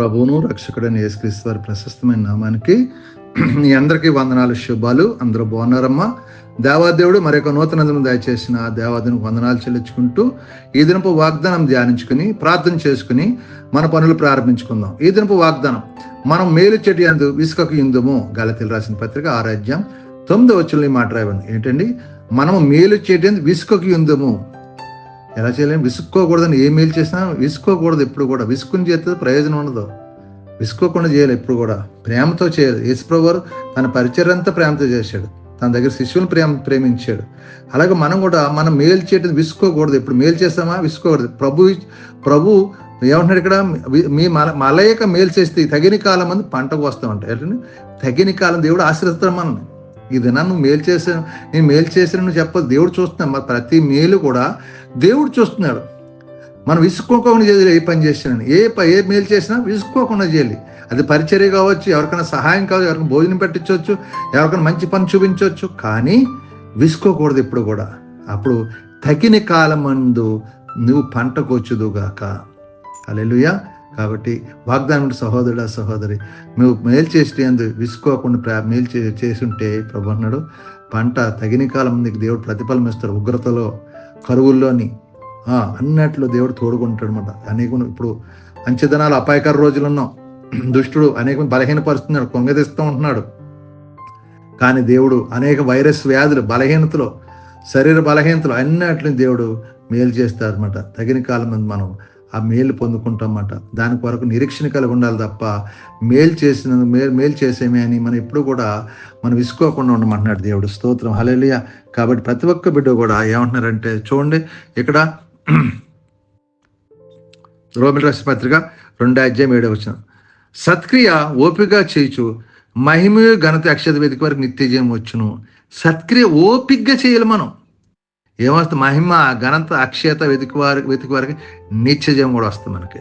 ప్రభువును రక్షకుడైన యేసుక్రీస్తు వారి ప్రశస్తమైన నామానికి మీ అందరికీ వందనాలు శుభాలు. అందరూ బాగున్నారమ్మా? దేవాదేవుడు మరొక నూతన దినం దయచేసిన ఆ వందనాలు చెల్లించుకుంటూ ఈ దినపు వాగ్దానం ధ్యానించుకుని ప్రార్థన చేసుకుని మన పనులు ప్రారంభించుకుందాం. ఈ దినపు వాగ్దానం మనం మేలు చెటి అందు విసుకకు ఇందుము గలతీలు రాసిన పత్రిక ఆరాధ్యం తొమ్మిది వచ్చిన ఈ మాట ఏంటండి? మనము మేలు చెటి విసుకకు ఇందుము ఎలా చేయలేము విసుక్కోకూడదని ఏ మేలు చేసినా విసుకోకూడదు ఎప్పుడు కూడా. విసుకుని చేస్తే ప్రయోజనం ఉండదు. విసుకోకుండా చేయాలి ఎప్పుడు కూడా. ప్రేమతో చేయాలి. యేసుప్రభు తన పరిచయం అంతా ప్రేమతో చేశాడు. తన దగ్గర శిష్యులను ప్రేమ ప్రేమించాడు. అలాగే మనం కూడా మనం మేలు చేయడం విసుకోకూడదు ఇప్పుడు మేలు చేస్తామా? విసుకోకూడదు ప్రభు ప్రభు ఏమంటున్నాడు ఇక్కడ? మీ మల మలయక మేలు చేస్తే తగిన కాలం మంది పంటకు వస్తామంట. ఏంటంటే తగిన కాలం దేవుడు ఆశ్రయిస్తాడు మనల్ని. ఇది నన్ను మేలు చేశాను నేను మేలు చేశాను నువ్వు చెప్పదు దేవుడు చూస్తున్నాను మరి ప్రతి మేలు కూడా దేవుడు చూస్తున్నాడు. మనం విసుక్కోకుండా చేయాలి ఏ పని చేసినా. ఏ ప ఏ మేలు చేసినా విసుక్కోకుండా చేయాలి. అది పరిచర్య కావచ్చు ఎవరికైనా సహాయం కావచ్చు ఎవరికైనా భోజనం పెట్టించవచ్చు ఎవరికైనా మంచి పని చూపించవచ్చు. కానీ విసుకోకూడదు ఇప్పుడు కూడా. అప్పుడు తగిన కాలం మందు నువ్వు పంటకు వచ్చుదుగాక అలెలుయా కాబట్టి వాగ్దానం సహోదరుడు సహోదరి నువ్వు మేలు చేసి అందు విసుకోకుండా ప్రా మేలు చే చేసుంటే ప్రభు అన్నాడు పంట తగిన కాలం నీకు దేవుడు ప్రతిఫలం ఇస్తారు ఉగ్రతలో కరువుల్లోని అన్నట్లు దేవుడు తోడుకుంటాడు అనమాట అనేక ఇప్పుడు అంచెదనాలు అపాయకర రోజులు ఉన్నాం దుష్టుడు అనేక బలహీనపరుస్తున్నాడు కొంగదీస్తూ ఉంటున్నాడు. కానీ దేవుడు అనేక వైరస్ వ్యాధులు బలహీనతలు శరీర బలహీనతలు అన్నిటిని దేవుడు మేలు చేస్తారు అనమాట తగిన కాలం మనం ఆ మేలు పొందుకుంటామన్నమాట దాని కొరకు నిరీక్షణ కలిగి ఉండాలి తప్ప మేలు చేసిన మేలు మేలు చేసేమే అని మనం ఎప్పుడు కూడా మనం విసుకోకుండా ఉండమంటున్నాడు దేవుడు. స్తోత్రం. హలేలియ కాబట్టి ప్రతి ఒక్క బిడ్డ కూడా ఏమంటున్నారంటే చూడండి ఇక్కడ రోమిల్ రాష్ట్ర పత్రిక రెండు అధ్యాయం ఏడో వచ్చిన సత్క్రియ ఓపిక చేయొచ్చు మహిమ ఘనత అక్షత వేదిక వరకు నిత్యజయం వచ్చును. సత్క్రియ ఓపికగా చేయాలి మనం. ఏమొస్తుంది? మహిమ ఘనత అక్షయత వెతికి వారికి వెతికి వారికి నిత్యజయం కూడా వస్తుంది మనకి.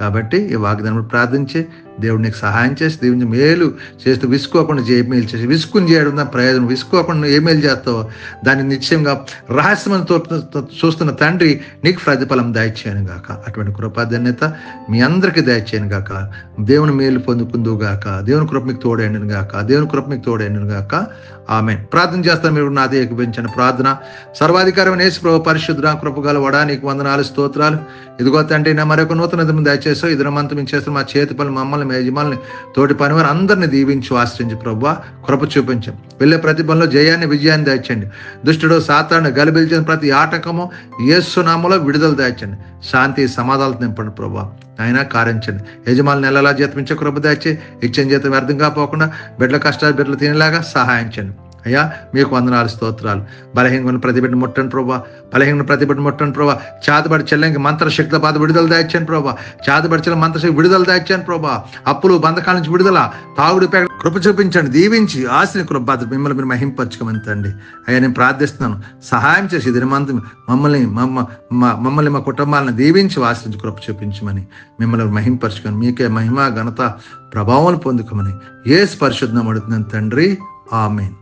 కాబట్టి ఈ వాగ్దానం ప్రార్థించి దేవుడు నీకు సహాయం చేసి దేవుని మేలు చేస్తూ విసుకోకుండా చేయ మేలు చేసి విసుకుని చేయడం దాని ప్రయోజనం. విసుకోకుండా ఏ మేలు చేస్తావు దాన్ని నిశ్చయంగా రహస్యమని చూస్తున్న తండ్రి నీకు ప్రతిఫలం దయచేయను గాక. అటువంటి కృపాధన్యత మీ అందరికీ దయచేయను గాక. దేవుని మేలు పొందుకుందు గాక. దేవుని కృప మీకు తోడైండును గాక. దేవుని కృప మీకు తోడైండును గాక. ఆమె ప్రార్థన చేస్తాను మీరు నాది ఏకపించండి ప్రార్థన సర్వాధికారమైన యేసు ప్రభు పరిశుద్ధ కృపగల వడా నీకు వందనాలు స్తోత్రాలు. ఇదిగో తండ్రి నా మరొక నూతన దినం దయచేసావు ఇది మేము చేస్తున్న. మా చేతి పనులు మమ్మల్ని మా యజమాని తోటి పనివారు అందరిని దీవించు ఆశ్రయించు ప్రభు కృప చూపించాం వెళ్ళే ప్రతి పనిలో జయాన్ని విజయాన్ని దాచండి. దుష్టుడు సాతాను గలిబిలిచిన ప్రతి ఆటంకము ఏసునామలో విడుదల దాచండి. శాంతి సమాధానాలు నింపండి ప్రభా ఆయన కారించండి యజమాని నెలలా జీతమించే కృప దాచి ఇచ్చిన జీతం వ్యర్థం కాపోకుండా బిడ్డల కష్టాలు బిడ్డలు తినేలాగా సహాయించండి అయ్యా మీకు వందనాలు స్తోత్రాలు. బలహీనమైన ప్రతిబిడ్డ ముట్టండి ప్రభా. బలహీన ప్రతిబిడ్డ ముట్టండి ప్రభా. చాతబడి చెల్లెంకి మంత్రశక్తుల బాధ విడుదల దాయించాను ప్రభా. చాతబడి చెల్లె మంత్రశక్తి విడుదల దాయించాను ప్రభా. అప్పులు బంధకాల నుంచి విడుదల తాగుడు పేగ కృప చూపించండి దీవించి ఆశని కృప మిమ్మల్ని మీరు మహింపరచుకోమంతండి అయ్యా నేను ప్రార్థిస్తున్నాను. సహాయం చేసి ఇది మంత్ మమ్మల్ని మమ్మల్ని మా కుటుంబాలను దీవించి ఆశించి కృప చూపించమని మిమ్మల్ని మహింపరచుకొని మీకే మహిమ ఘనత ప్రభావం పొందుకోమని ఏ పరిశుద్ధం అడుగుతున్నాను తండ్రి. ఆమెన్.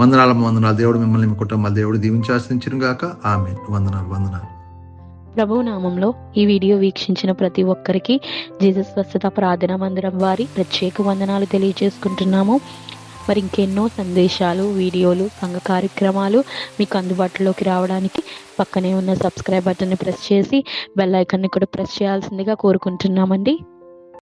వందనాల వందనాలు. దేవుడు మిమ్మల్ని మీ దేవుడు దీవించి గాక. ఆమె వందనాలు వందనాలు. ప్రభు నామంలో ఈ వీడియో వీక్షించిన ప్రతి ఒక్కరికి జీసస్ స్వస్థత ప్రార్థన మందిరం వారి ప్రత్యేక వందనాలు తెలియజేసుకుంటున్నాము మరి ఇంకెన్నో సందేశాలు వీడియోలు సంఘ కార్యక్రమాలు మీకు అందుబాటులోకి రావడానికి పక్కనే ఉన్న సబ్స్క్రైబ్ బటన్ని ప్రెస్ చేసి బెల్ ఐకాన్ని కూడా ప్రెస్ చేయాల్సిందిగా కోరుకుంటున్నామండి.